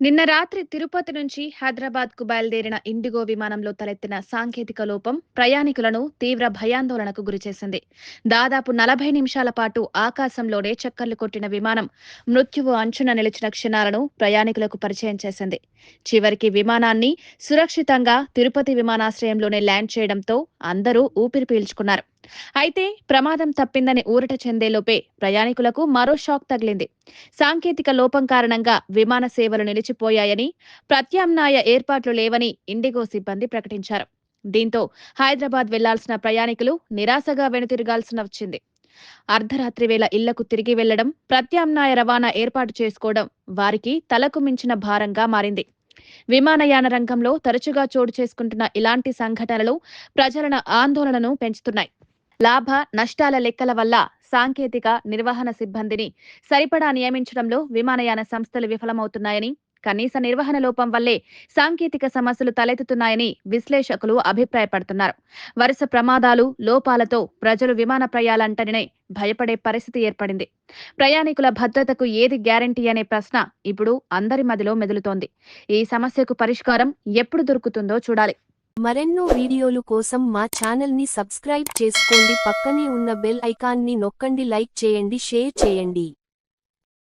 నిన్న రాత్రి తిరుపతి నుంచి హైదరాబాద్కు బయలుదేరిన ఇండిగో విమానంలో తలెత్తిన సాంకేతిక లోపం ప్రయాణికులను తీవ్ర భయాందోళనకు గురిచేసింది దాదాపు నలభై నిమిషాల పాటు ఆకాశంలోనే చక్కర్లు కొట్టిన విమానం మృత్యువు అంచున నిలిచిన క్షణాలను ప్రయాణికులకు పరిచయం చేసింది. చివరికి విమానాన్ని సురక్షితంగా తిరుపతి విమానాశ్రయంలోనే ల్యాండ్ చేయడంతో అందరూ ఊపిరి పీల్చుకున్నారు. అయితే ప్రమాదం తప్పిందని ఊరట చెందేలోపే ప్రయాణికులకు మరో షాక్ తగిలింది. సాంకేతిక లోపం కారణంగా విమాన సేవలు నిలిచి నిలిచిపోయాయని ప్రత్యామ్నాయ ఏర్పాట్లు లేవని ఇండిగో సిబ్బంది ప్రకటించారు. దీంతో హైదరాబాద్ వెళ్ళాల్సిన ప్రయాణికులు నిరాశగా వెనుతిరగాల్సిన వచ్చింది. అర్ధరాత్రి వేళ ఇళ్ళకు తిరిగి వెళ్ళడం ప్రత్యామ్నాయ రవాణా ఏర్పాటు చేసుకోవడం వారికి తలకు మించిన భారంగా మారింది. విమానయాన రంగంలో తరచుగా చోటు చేసుకుంటున్న ఇలాంటి సంఘటనలు ప్రజలను ఆందోళనను పెంచుతున్నాయి. లాభ నష్టాల లెక్కల వల్ల సాంకేతిక నిర్వహణ సిబ్బందిని సరిపడా నియమించడంలో విమానయాన సంస్థలు విఫలమవుతున్నాయని కనీస నిర్వహణ లోపం వల్లే సాంకేతిక సమస్యలు తలెత్తుతున్నాయని విశ్లేషకులు అభిప్రాయపడుతున్నారు. వరుస ప్రమాదాలు లోపాలతో ప్రజలు విమాన ప్రయాణాలంటేనే భయపడే పరిస్థితి ఏర్పడింది. ప్రయాణికుల భద్రతకు ఏది గ్యారంటీ అనే ప్రశ్న ఇప్పుడు అందరి మదిలో మెదులుతోంది. ఈ సమస్యకు పరిష్కారం ఎప్పుడు దొరుకుతుందో చూడాలి. మరెన్నో వీడియోలు కోసం మా ఛానల్ని సబ్స్క్రైబ్ చేసుకోండి. పక్కనే ఉన్న బెల్ ఐకాన్ని నొక్కండి లైక్ చేయండి షేర్ చేయండి.